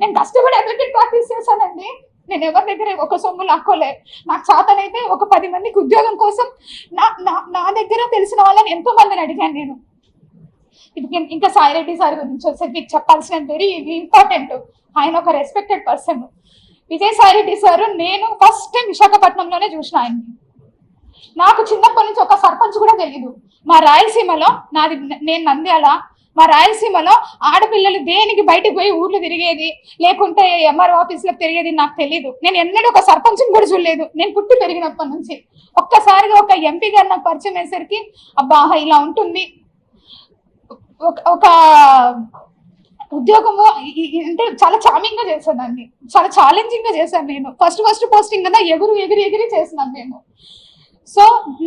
నేను కష్టపడి advocate practice చేశానండి. నేను ఎవరి దగ్గర ఒక సొమ్ము లాక్కోలే. నాకు చేతనైతే ఒక పది మందికి ఉద్యోగం కోసం నా నా నా దగ్గర తెలిసిన వాళ్ళని ఎంతో మందిని అడిగాను నేను. ఇది ఇంకా సాయిరెడ్డి సార్ గురించి వచ్చేసి మీకు చెప్పాల్సిన వెరీ ఇంపార్టెంట్ ఆయన ఒక రెస్పెక్టెడ్ పర్సన్ విజయసాయిరెడ్డి సార్ నేను ఫస్ట్ టైం విశాఖపట్నంలోనే చూసిన ఆయన్ని. నాకు చిన్నప్పటి నుంచి ఒక సర్పంచ్ కూడా తెలియదు మా రాయలసీమలో నాది నేను నంద్యాల మా రాయలసీమలో ఆడపిల్లలు దేనికి బయటకు పోయి ఊర్లు తిరిగేది? లేకుంటే ఎంఆర్ ఆఫీసులకు తిరిగేది నాకు తెలియదు నేను ఎన్నడూ ఒక సర్పంచ్ని కూడా చూడలేదు. నేను పుట్టి పెరిగినప్పటి నుంచి. ఒక్కసారిగా ఒక ఎంపీ గారు నాకు పరిచయం అయ్యేసరికి అబ్బా ఇలా ఉంటుంది. ఒక- ఒక ఉద్యోగము అంటే చాలా చామింగ్గా చేశాను దాన్ని చాలా ఛాలెంజింగ్గా చేశాను నేను. ఫస్ట్ ఫస్ట్ పోస్టింగ్ కదా ఎగురు ఎగిరి ఎగిరి చేసినాను నేను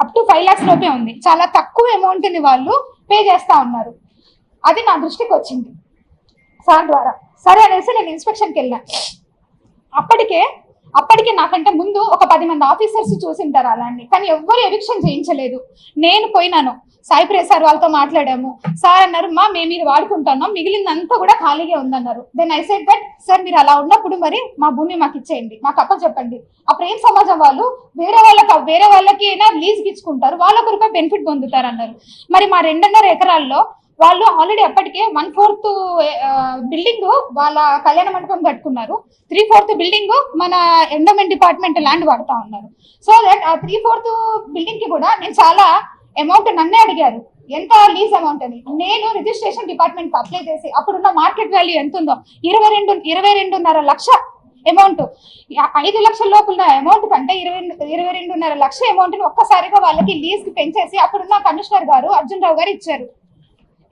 అప్ టు ఫైవ్ లాక్స్ లోపే ఉంది. చాలా తక్కువ అమౌంట్ని వాళ్ళు పే చేస్తా ఉన్నారు. అది నా దృష్టికి వచ్చింది. సార్ ద్వారా. సరే అనేసి నేను ఇన్స్పెక్షన్కి వెళ్ళాను అప్పటికే అప్పటికే నాకంటే ముందు ఒక పది మంది ఆఫీసర్స్ చూసింటారు అలాంటి. కానీ ఎవ్వరు ఎవిక్షన్ చేయించలేదు. నేను పోయినాను. సాయి ప్రియ సార్ వాళ్ళతో మాట్లాడాము. సార్ అన్నారు మా మేము ఇది వాడుకుంటున్నాం. మిగిలిందంతా కూడా ఖాళీగా ఉందన్నారు. Then I said that sir మీరు అలా ఉన్నప్పుడు మరి మా భూమి మాకు ఇచ్చేయండి. మాకు అప్ప చెప్పండి ఆ ప్రేమ సమాజం వాళ్ళు వేరే వాళ్ళకి వేరే వాళ్ళకి అయినా లీజ్ ఇచ్చుకుంటారు. వాళ్ళ కొరకు రూపాయి బెనిఫిట్ పొందుతారు అన్నారు మరి మా రెండున్నర ఎకరాల్లో వాళ్ళు ఆల్రెడీ అప్పటికే వన్ ఫోర్త్ బిల్డింగ్ వాళ్ళ కళ్యాణ మండపం కట్టుకున్నారు. త్రీ ఫోర్త్ బిల్డింగ్ మన ఎండోమెంట్ డిపార్ట్మెంట్ ల్యాండ్ వాడుతా ఉన్నారు. సో దట్ ఆ త్రీ ఫోర్త్ బిల్డింగ్కి కూడా నేను చాలా అమౌంట్ నన్నే అడిగారు. ఎంత లీజ్ అమౌంట్ అని? నేను రిజిస్ట్రేషన్ డిపార్ట్మెంట్ అప్లై చేసి అప్పుడున్న మార్కెట్ వాల్యూ ఎంత ఉందో ఇరవై రెండు ఇరవై రెండున్నర లక్ష అమౌంట్ ఐదు లక్షల లోపల అమౌంట్ కంటే ఇరవై ఇరవై రెండున్నర లక్ష అమౌంట్ ఒక్కసారిగా వాళ్ళకి లీజ్ పెంచేసి అప్పుడున్న కమిషనర్ గారు అర్జున్ రావు గారు ఇచ్చారు.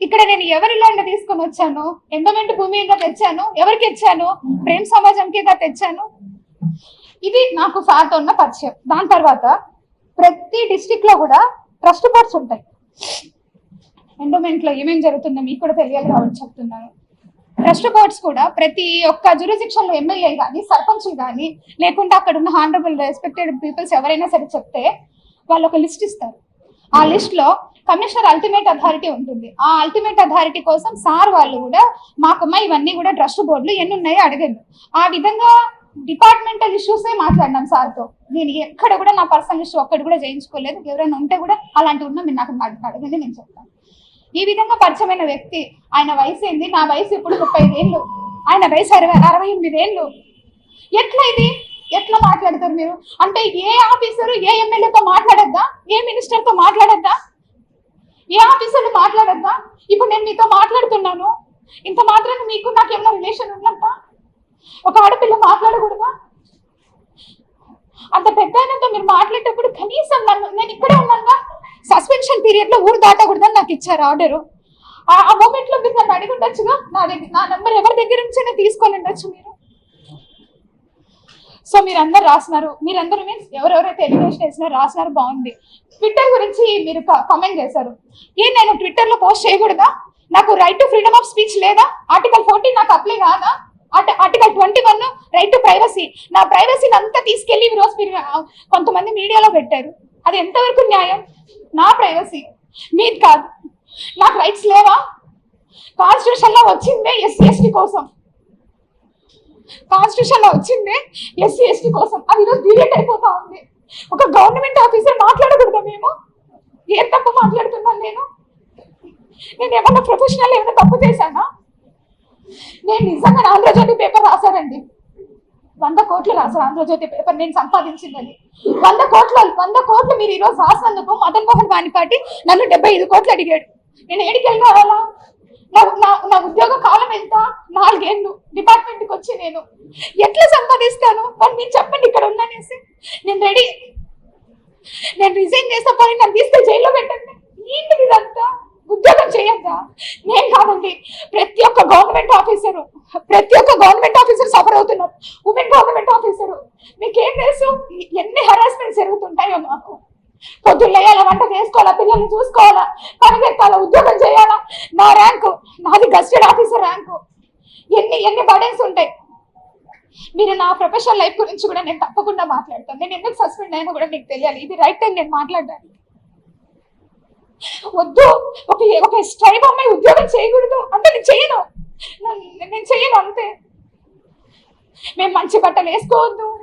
ఇక్కడ నేను ఎవరి ల్యాండ్ తీసుకొని వచ్చాను? ఎండోమెంట్ భూమిగా తెచ్చాను? ఎవరికి ఇచ్చాను? ప్రేమ్ సమాజంకిగా తెచ్చాను? ఇది నాకు సార్తో ఉన్న పరిచయం. దాని తర్వాత ప్రతి డిస్టిక్లో కూడా ట్రస్ట్ బోర్డ్స్ ఉంటాయి. ఎండోమెంట్లో ఏమేం జరుగుతుందో మీకు కూడా తెలియాలి కాబట్టి చెప్తున్నాను. ట్రస్ట్ బోర్డ్స్ కూడా ప్రతి ఒక్క జురిసిక్షన్లో ఎమ్మెల్యే కానీ సర్పంచ్ కానీ లేకుంటే అక్కడ ఉన్న హానరబుల్ రెస్పెక్టెడ్ పీపుల్స్ ఎవరైనా సరే చెప్తే వాళ్ళు ఒక లిస్ట్ ఇస్తారు. ఆ లిస్ట్లో కమిషనర్ అల్టిమేట్ అథారిటీ ఉంటుంది. ఆ అల్టిమేట్ అథారిటీ కోసం సార్ వాళ్ళు కూడా మాకమ్మ ఇవన్నీ కూడా ట్రస్ట్ బోర్డులు ఎన్ని ఉన్నాయో అడగండి. ఆ విధంగా డిపార్ట్మెంటల్ ఇష్యూసే మాట్లాడినాం సార్తో. నేను ఎక్కడ కూడా నా పర్సనల్ ఇష్యూ ఒక్కటి కూడా చేయించుకోలేదు. ఎవరైనా ఉంటే కూడా అలాంటివి ఉన్నా మీరు నాకు అడగండి. నేను చెప్తాను. ఈ విధంగా పరిచయమైన వ్యక్తి ఆయన వయసు ఏంది? నా వయసు ఇప్పుడు ముప్పై ఏళ్ళు. ఆయన వయసు అరవై అరవై ఎనిమిది ఏళ్ళు. ఎట్లా ఇది? ఎట్లా మాట్లాడతారు మీరు? అంటే ఏ ఆఫీసరు ఏ ఎమ్మెల్యేతో మాట్లాడద్దా? ఏ మినిస్టర్తో మాట్లాడద్దా? ఏ ఆఫీసర్లు మాట్లాడద్దా? ఇప్పుడు నేను మీతో మాట్లాడుతున్నాను. ఇంత మాత్రాన్ని మీకు నాకు ఏమైనా రిలేషన్ ఉన్నట్ట ఒక ఆడపిల్ల మాట్లాడకూడదా? అంత పెద్ద ఆయనతో మీరు మాట్లాడేటప్పుడు కనీసం నన్ను నేను ఇక్కడే ఉన్నాగా సస్పెన్షన్ పీరియడ్లో ఊరు దాటకూడదని నాకు ఇచ్చారు ఆర్డర్ ఆ మూమెంట్లో మీరు నన్ను అడిగి ఉండొచ్చుగా? నా దగ్గర నా నెంబర్ ఎవరి దగ్గర నుంచైనా తీసుకొని ఉండొచ్చు మీరు. సో మీరందరూ రాసినారు. మీరందరూ మీన్స్ ఎవరెవరైతే ఎలిగేషన్ వేసినారో రాసినారు బాగుంది. ట్విట్టర్ గురించి మీరు కామెంట్ చేశారు. ఏ నేను ట్విట్టర్లో పోస్ట్ చేయకూడదా? నాకు right to freedom of speech లేదా? ఆర్టికల్ ఫోర్టీన్ నాకు అప్లై కాదా? Article twenty one right to privacy నా ప్రైవసీని అంతా తీసుకెళ్ళి ఈ రోజు మీరు కొంతమంది మీడియాలో పెట్టారు. అది ఎంతవరకు న్యాయం? నా ప్రైవసీ మీది కాదు. నాకు రైట్స్ లేవా? కాన్స్టిట్యూషన్లో వచ్చిందే ఎస్సీ ఎస్టీ కోసం. కాన్స్టిట్యూషన్లో వచ్చిందే ఎస్సీ ఎస్టీ కోసం. అది ఈరోజు డిలీట్ అయిపోతా ఉంది. ఒక గవర్నమెంట్ ఆఫీసర్ మాట్లాడకూడదా మేము? ఏం తప్పు మాట్లాడుతున్నాను నేను? నేను ఏమన్నా ప్రొఫెషనల్ ఏమైనా తప్పు చేశానా? నేను నిజంగా ఆంధ్రజ్యోతి పేపర్ రాశానండి. వంద కోట్లు రాశారు ఆంధ్రజ్యోతి పేపర్ నేను సంపాదించిందని. వంద కోట్ల వంద కోట్లు మీరు ఈరోజు రాసినందుకు మదన్ మోహన్ వాణిపాటి నన్ను డెబ్బై ఐదు కోట్లు అడిగాడు. నేను ఏడికి వెళ్ళి? రావాలా నా నా ఉద్యోగ కాలం ఎంత? నాలుగేళ్ళు. వచ్చి నేను ఎట్లా సంపాదిస్తాను? మరి మీరు చెప్పండి ఇక్కడ ఉందనేసి నేను రెడీ. నేను రిజైన్ చేస్తా పని నన్ను తీస్తే జైల్లో పెట్టండి. ఏంటిది ఇదంతా? ఉద్యోగం చేయొద్దా? నేను కాదండి ప్రతి ఒక్క గవర్నమెంట్ ఆఫీసరు ప్రతి ఒక్క గవర్నమెంట్ ఆఫీసర్ సఫర్ అవుతున్నారు ఉమెన్ గవర్నమెంట్ ఆఫీసరు మీకేం తెలుసు? ఎన్ని హరాస్మెంట్స్ జరుగుతుంటాయో మాకు. పొద్దున్న లేయాలా వంట చేసుకోవాలా పిల్లల్ని చూసుకోవాలా పరిగెత్తాలా ఉద్యోగం చేయాలా? నా ర్యాంకు నాది గస్టెడ్ ఆఫీసర్ ర్యాంకు ఎన్ని ఎన్ని బర్డెన్స్ ఉంటాయి. మీరు నా ప్రొఫెషనల్ లైఫ్ గురించి కూడా నేను తప్పకుండా మాట్లాడతాను. నేను ఎందుకు సస్పెండ్ అయినా కూడా మీకు తెలియాలి. ఇది రైట్ టైం నేను మాట్లాడడానికి. వద్దు. ఒక ఒక స్ట్రైబ్ అమ్మాయి ఉద్యోగం చేయకూడదు. అంటే నేను చేయను. నేను- నేను చేయను అంతే. మేము మంచి బట్టలు వేసుకోవద్దు.